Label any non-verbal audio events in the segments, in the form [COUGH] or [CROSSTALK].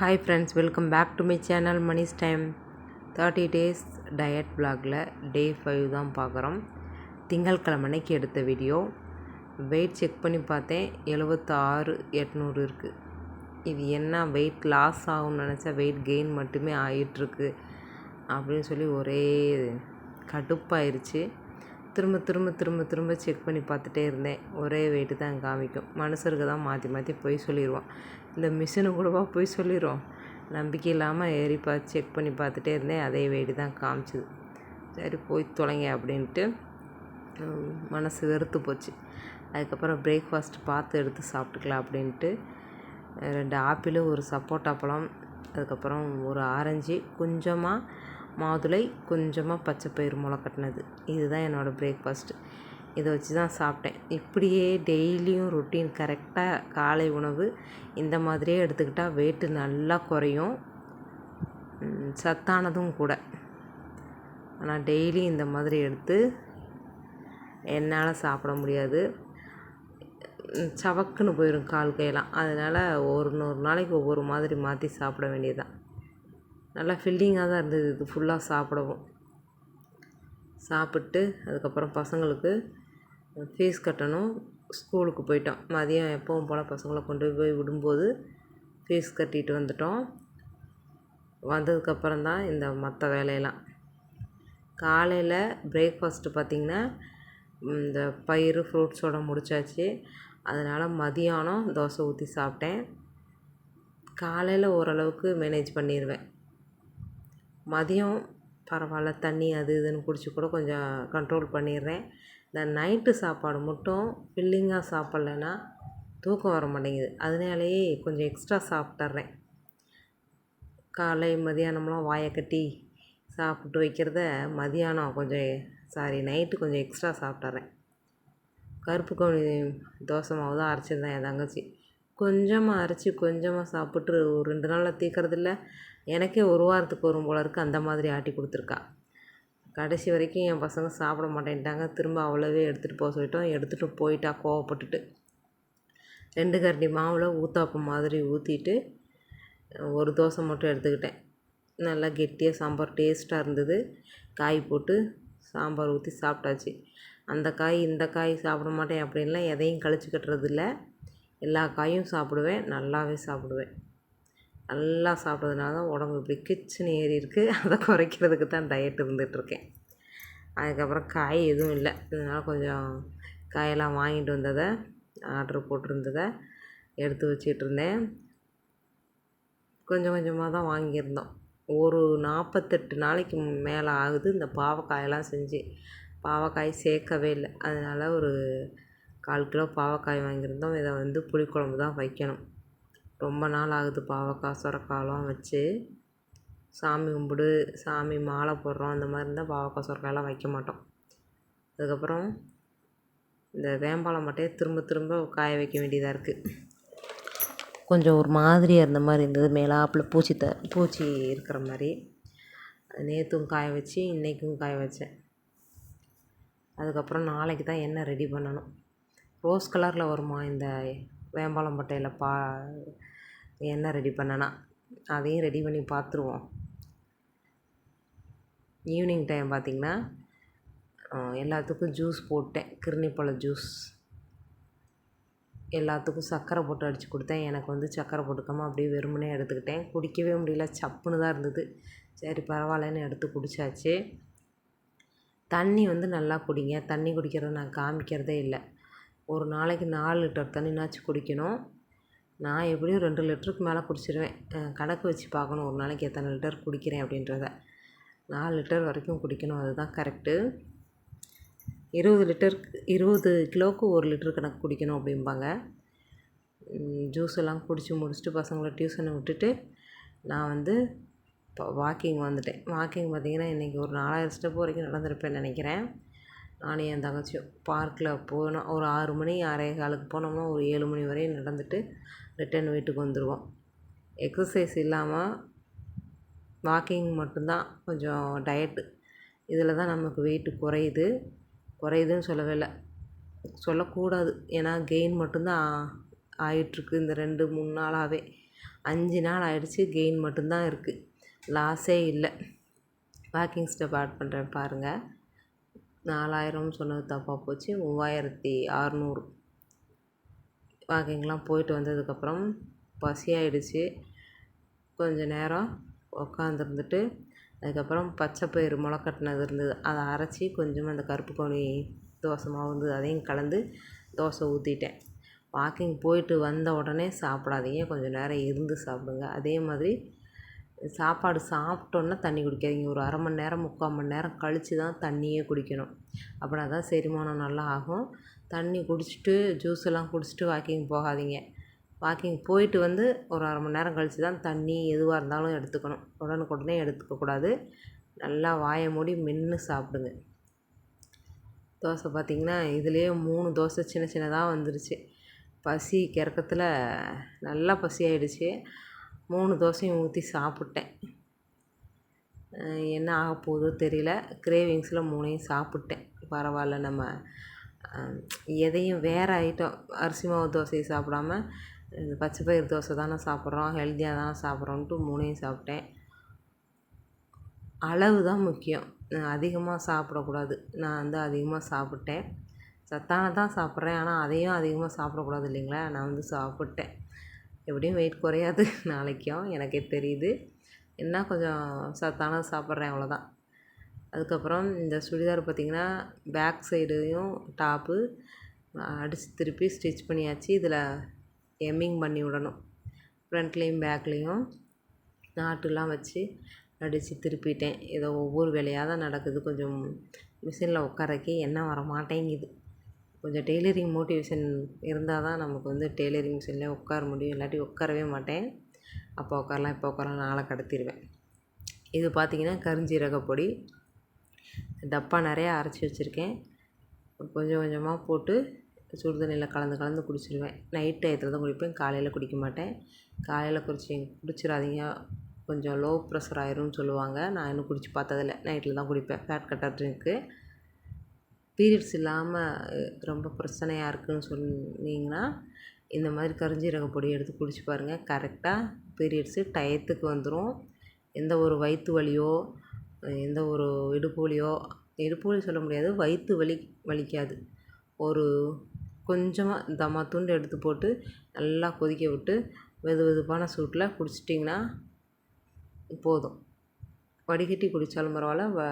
Hi friends welcome back to my channel Mani's time thirty days diet பிளாகில் day five தான் பார்க்குறோம். திங்கட்கிழமை அன்னைக்கு எடுத்த வீடியோ வெயிட் செக் பண்ணி பார்த்தேன் எழுபத்தாறு எட்நூறு இருக்குது இது என்ன வெயிட் லாஸ் ஆகும்னு நினச்சா வெயிட் கெயின் மட்டுமே ஆகிட்டுருக்கு அப்படின்னு சொல்லி ஒரே கடுப்பாயிருச்சு. திரும்ப திரும்ப திரும்ப திரும்ப செக் பண்ணி பார்த்துட்டே இருந்தேன். ஒரே வெயிட்டு தான் காமிக்கும். மனுஷருக்கு தான் மாற்றி மாற்றி பொய் சொல்லிடுவான் இந்த மிஷினு கூடவா பொய் சொல்லிடும் நம்பிக்கை இல்லாமல் ஏறி பார்த்து செக் பண்ணி பார்த்துட்டே இருந்தேன். அதே வெயிட்டு தான் காமிச்சுது. சரி போய் தொலைங்க அப்படின்ட்டு மனசு வெறுத்து போச்சு. அதுக்கப்புறம் பிரேக்ஃபாஸ்ட் பார்த்து எடுத்து சாப்பிட்டுக்கலாம் அப்படின்ட்டு ரெண்டு ஆப்பிள் ஒரு சப்போட்டா பழம் அதுக்கப்புறம் ஒரு ஆரஞ்சு கொஞ்சமாக மாதுளை கொஞ்சமாக பச்சை பயிறு முளை கட்டினது. இதுதான் என்னோடய பிரேக்ஃபாஸ்ட்டு இதை வச்சு தான் சாப்பிட்டேன். இப்படியே டெய்லியும் ரொட்டீன் கரெக்டாக காலை உணவு இந்த மாதிரியே எடுத்துக்கிட்டால் வெயிட்டு நல்லா குறையும். சத்தானதும் கூட. ஆனால் டெய்லி இந்த மாதிரி எடுத்து என்னால் சாப்பிட முடியாது. சவக்குன்னு போயிடும் கால் கையெல்லாம். அதனால் ஒரு நூறு நாளைக்கு ஒவ்வொரு மாதிரி மாற்றி சாப்பிட வேண்டியதுதான். நல்லா ஃபில்லிங்காக தான் இருந்தது. இது ஃபுல்லாக சாப்பிடவும். சாப்பிட்டு அதுக்கப்புறம் பசங்களுக்கு ஃபீஸ் கட்டணும். ஸ்கூலுக்கு போயிட்டோம். மதியம் எப்பவும் போல் பசங்களை கொண்டு போய் விடும்போது ஃபீஸ் கட்டிட்டு வந்துட்டோம். வந்ததுக்கப்புறம் தான் இந்த மற்ற வேலையெல்லாம். காலையில் பிரேக்ஃபாஸ்ட்டு பார்த்திங்கன்னா இந்த பயிறு ஃப்ரூட்ஸோட முடிச்சாச்சு. அதனால் மதியானம் தோசை ஊற்றி சாப்பிட்டேன். காலையில் ஓரளவுக்கு மேனேஜ் பண்ணிடுவேன் மதியம் பரவாயில்ல தண்ணி அது இதுன்னு குடிச்சு கூட கொஞ்சம் கண்ட்ரோல் பண்ணிடுறேன். இந்த நைட்டு சாப்பாடு மட்டும் ஃபில்லிங்காக சாப்பிட்லன்னா தூக்கம் வர மாட்டேங்குது. அதனாலேயே கொஞ்சம் எக்ஸ்ட்ரா சாப்பிட்டுறேன். காலை மதியானம்லாம் வாயை கட்டி சாப்பிட்டு வைக்கிறத மதியானம் கொஞ்சம் சாரி நைட்டு கொஞ்சம் எக்ஸ்ட்ரா சாப்பிட்டுறேன். கருப்பு கவுனி தோசை மாவு தான் அரைச்சிருந்தேன் என் தங்கச்சி. கொஞ்சமாக அரைச்சி கொஞ்சமாக சாப்பிட்டு ஒரு ரெண்டு நாளில் தீர்க்கறதில்ல எனக்கே ஒரு வாரத்துக்கு வரும் போல இருக்குது அந்த மாதிரி ஆட்டி கொடுத்துருக்கா. கடைசி வரைக்கும் என் பசங்க சாப்பிட மாட்டேன்ட்டாங்க. திரும்ப அவ்வளோவே எடுத்துகிட்டு போக சொல்லிட்டோம். எடுத்துகிட்டு போயிட்டா கோவப்பட்டுட்டு. ரெண்டு கரண்டி மாவில் ஊத்தாப்பம் மாதிரி ஊற்றிட்டு ஒரு தோசை மட்டும் எடுத்துக்கிட்டேன். நல்லா கெட்டியாக சாம்பார் டேஸ்ட்டாக இருந்தது. காய் போட்டு சாம்பார் ஊற்றி சாப்பிட்டாச்சு. அந்த காய் இந்த காய் சாப்பிட மாட்டேன் அப்படின்லாம் எதையும் கழிச்சு கட்டுறதில்ல. எல்லா காயும் சாப்பிடுவேன். நல்லாவே சாப்பிடுவேன். நல்லா சாப்பிட்றதுனால தான் உடம்பு இப்படி கிச்சுன்னு ஏறி இருக்குது [LAUGHS] அதை குறைக்கிறதுக்கு தான் டயட் இருந்துகிட்ருக்கேன் அதுக்கப்புறம் காய் எதுவும் இல்லை. இதனால் கொஞ்சம் காயெல்லாம் வாங்கிட்டு வந்ததை ஆர்டர் போட்டிருந்ததை எடுத்து வச்சிட்டு இருந்தேன். கொஞ்சம் கொஞ்சமாக தான் வாங்கியிருந்தோம். ஒரு நாற்பத்தெட்டு நாளைக்கு மேலே ஆகுது. இந்த பாவக்காயெல்லாம் செஞ்சு பாவக்காய் சேர்க்கவே இல்லை. அதனால் ஒரு கால் கிலோ பாவக்காய் வாங்கியிருந்தோம். இதை வந்து புளிக்குழம்பு தான் வைக்கணும். ரொம்ப நாள் ஆகுது பாவக்காய் சுரக்காயெல்லாம் வச்சு. சாமி கும்பிடு சாமி மாலை போடுறோம் அந்த மாதிரி இருந்தால் பாவக்காய் சுரக்காயெல்லாம் வைக்க மாட்டோம். அதுக்கப்புறம் இந்த வேம்பாலம் மட்டையை திரும்ப திரும்ப காய வைக்க வேண்டியதாக இருக்குது கொஞ்சம் ஒரு மாதிரியாக இருந்த மாதிரி இருந்தது. மேலாப்பில் பூச்சி த பூச்சி இருக்கிற மாதிரி. நேற்றும் காய வச்சு இன்றைக்கும் காய வச்சேன். அதுக்கப்புறம் நாளைக்கு தான் எண்ணெய் ரெடி பண்ணணும். ரோஸ் கலரில் வருமா இந்த வேம்பாலம் பட்டையில் பா எண்ணெய் ரெடி பண்ணனா அதையும் ரெடி பண்ணி பார்த்துருவோம் ஈவினிங் டைம் பார்த்திங்கன்னா எல்லாத்துக்கும் ஜூஸ் போட்டேன். கிருணிப்பழ ஜூஸ் எல்லாத்துக்கும் சர்க்கரை போட்டு அடித்து கொடுத்தேன். எனக்கு வந்து சர்க்கரை போட்டுக்காமல் அப்படியே வெறுமனே எடுத்துக்கிட்டேன். குடிக்கவே முடியல. சப்புன்னு தான் இருந்தது. சரி பரவாயில்லன்னு எடுத்து குடித்தாச்சு தண்ணி வந்து நல்லா குடிங்க. தண்ணி குடிக்கிறத நான் காமிக்கிறதே இல்லை. ஒரு நாளைக்கு நாலு லிட்டர் தண்ணினாச்சும் குடிக்கணும். நான் எப்படியும் ரெண்டு லிட்டருக்கு மேலே குடிச்சிடுவேன். கணக்கு வச்சு பார்க்கணும். ஒரு நாளைக்கு எத்தனை லிட்டர் குடிக்கிறேன் அப்படின்றத. நாலு லிட்டர் வரைக்கும் குடிக்கணும். அதுதான் கரெக்டு இருபது லிட்டருக்கு இருபது கிலோவுக்கு ஒரு லிட்டர் கணக்கு குடிக்கணும் அப்படிம்பாங்க. ஜூஸ் எல்லாம் குடித்து முடிச்சுட்டு பசங்களை டியூஷனை விட்டுட்டு நான் வந்து இப்போ வாக்கிங் வந்துட்டேன். வாக்கிங் பார்த்திங்கன்னா இன்றைக்கி ஒரு நாலாயிரம் ஸ்டெப் வரைக்கும் நடந்திருப்பேன்னு நினைக்கிறேன். நானும் என் தங்கச்சியும் பார்க்கில் போனோம் ஒரு ஆறு மணி ஆறே காலுக்கு போனோம்னா ஒரு ஏழு மணி வரையும் நடந்துட்டு ரிட்டர்ன் வீட்டுக்கு வந்துடுவோம் எக்ஸசைஸ் இல்லாமல் வாக்கிங் மட்டும்தான். கொஞ்சம் டயட்டு இதில் தான் நமக்கு வெயிட்டு குறையுது. குறையுதுன்னு சொல்லவே இல்லை. சொல்லக்கூடாது. ஏன்னா கெயின் மட்டும்தான் ஆயிட்டுருக்கு இந்த ரெண்டு மூணு நாளாகவே அஞ்சு நாள் ஆயிடுச்சு கெயின் மட்டும்தான் இருக்குது லாஸே இல்லை. வாக்கிங் ஸ்டெப் ஆட் பண்ணுறேன் பாருங்கள் நாலாயிரம்னு சொன்னது தப்பாக போச்சு. மூவாயிரத்தி அறநூறு. வாக்கிங்லாம் போயிட்டு வந்ததுக்கப்புறம் பசியாயிடுச்சு. கொஞ்ச நேரம் உக்காந்துருந்துட்டு அதுக்கப்புறம் பச்சை பயிறு முளைக்கட்டினது இருந்தது. அதை அரைச்சி கொஞ்சமாக அந்த கருப்பு கவுனி தோசை மாவு இருந்தது. அதையும் கலந்து தோசை ஊற்றிட்டேன் வாக்கிங் போயிட்டு வந்த உடனே சாப்பிடாதீங்க. கொஞ்சம் நேரம் இருந்து சாப்பிடுங்க. அதே மாதிரி சாப்பாடு சாப்பிட்டோன்னே தண்ணி குடிக்காதீங்க. ஒரு அரை மணி நேரம் முக்கால் மணி நேரம் கழித்து தான் தண்ணியே குடிக்கணும். அப்படின்னா தான் செரிமானம் நல்லா ஆகும். தண்ணி குடிச்சிட்டு ஜூஸ் எல்லாம் குடிச்சிட்டு வாக்கிங் போகாதீங்க. வாக்கிங் போயிட்டு வந்து ஒரு அரை மணி நேரம் கழித்து தான் தண்ணி எதுவாக இருந்தாலும் எடுத்துக்கணும். உடனுக்குடனே எடுத்துக்கக்கூடாது நல்லா வாயை மூடி மென்று சாப்பிடுங்க. தோசை பார்த்திங்கன்னா இதுலேயே மூணு தோசை சின்ன சின்னதாக வந்துருச்சு. பசி கிறக்கத்தில் நல்லா பசி மூணு தோசையும் ஊற்றி சாப்பிட்டேன். என்ன ஆக போகுதோ தெரியல. கிரேவிங்ஸில் மூணையும் சாப்பிட்டேன். பரவாயில்ல நம்ம எதையும் வேறு ஐட்டம் அரிசி மாவு தோசையை சாப்பிடாம இந்த பச்சை பயிறு தோசை தானே சாப்பிட்றோம் ஹெல்த்தியாக தானே சாப்பிட்றோன்ட்டு மூணையும் சாப்பிட்டேன். அளவு தான் முக்கியம். அதிகமாக சாப்பிடக்கூடாது. நான் வந்து அதிகமாக சாப்பிட்டேன். சத்தானதான் சாப்பிட்றேன். ஆனால் அதையும் அதிகமாக சாப்பிடக்கூடாது இல்லைங்களா? நான் வந்து சாப்பிட்டேன். எப்படியும் வெயிட் குறையாது. [LAUGHS] நாளைக்கும் எனக்கே தெரியுது. என்ன கொஞ்சம் சத்தானது சாப்பிட்றேன் அவ்வளோதான் அதுக்கப்புறம் இந்த சுடிதார் பார்த்திங்கன்னா பேக் சைடையும் டாப்பு அடித்து திருப்பி ஸ்டிச் பண்ணியாச்சு. இதில் எம்மிங் பண்ணி விடணும். ஃப்ரண்ட்லேயும் பேக்லேயும் நாட்டுலாம் வச்சு அடித்து திருப்பிட்டேன். ஏதோ ஒவ்வொரு வேலையாக தான் நடக்குது. கொஞ்சம் மிஷினில் உட்காரக்கி என்ன வர மாட்டேங்குது கொஞ்சம் டெய்லரிங் மோட்டிவேஷன் இருந்தால் தான் நமக்கு வந்து டெய்லரிங் மிஷின்லேயே உட்கார முடியும். இல்லாட்டி உட்காரவே மாட்டேன். அப்போ உட்காரலாம் இப்போ உட்காரலாம் நாளை கடத்திடுவேன் இது பார்த்திங்கன்னா கருஞ்சீரக பொடி. டப்பா நிறையா அரைச்சி வச்சுருக்கேன். கொஞ்சம் கொஞ்சமாக போட்டு சுடு தண்ணியில் கலந்து கலந்து குடிச்சிடுவேன் நைட் டயத்தில் தான் குடிப்பேன். காலையில் குடிக்க மாட்டேன். காலையில் குடிச்சு குடிச்சிடாதீங்க. கொஞ்சம் லோ ப்ரெஷர் ஆயிரும்னு சொல்லுவாங்க. நான் இன்னும் குடிச்சு பார்த்ததில்ல. நைட்டில் தான் குடிப்பேன். ஃபேட் கட்டர் ட்ரிங்க்கு பீரியட்ஸ் இல்லாமல் ரொம்ப பிரச்சனையாக இருக்குதுன்னு சொன்னீங்கன்னா இந்த மாதிரி கருஞ்சீரக பொடி எடுத்து குடிச்சு பாருங்கள் கரெக்டாக பீரியட்ஸு டயத்துக்கு வந்துடும் எந்த ஒரு வயிற்று வலியோ எந்த ஒரு இடுப்பு வலியோ இடுப்பு வலி சொல்ல முடியாது வயிற்று வலி வலிக்காது. ஒரு கொஞ்சமாக தம்மா துண்டு எடுத்து போட்டு நல்லா கொதிக்க விட்டு வெது வெதுப்பான சூட்டில் குடிச்சிட்டிங்கன்னா போதும். வடிகட்டி குடித்தாலும் பரவாயில்ல வ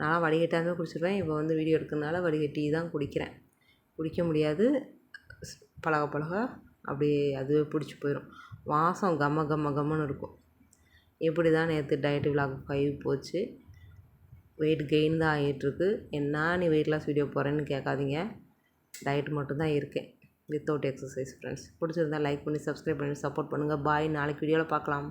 நான் வடிகட்டாமல் குடிச்சிருப்பேன் இப்போ வந்து வீடியோ எடுக்கிறதுனால வடிகட்டி தான் குடிக்கிறேன். குடிக்க முடியாது. பழக பழக அப்படியே அதுவே பிடிச்சி போயிடும் வாசம் கம்ம கம்ம கம்மன்னு இருக்கும். இப்படி தான் நேற்று டயட் விலாக் ஃபைவ் போச்சு. வெயிட் கெயின் தான் ஆகிட்டுருக்கு என்ன நீ வெயிட் லாஸ் வீடியோ போகிறேன்னு கேட்காதீங்க. டயட் மட்டும்தான் இருக்கேன். வித்தவுட் எக்ஸசைஸ் ஃப்ரெண்ட்ஸ் பிடிச்சிருந்தா லைக் பண்ணி சப்ஸ்கிரைப் பண்ணி சப்போர்ட் பண்ணுங்கள் பாய் நாளைக்கு வீடியோவில் பார்க்கலாம்.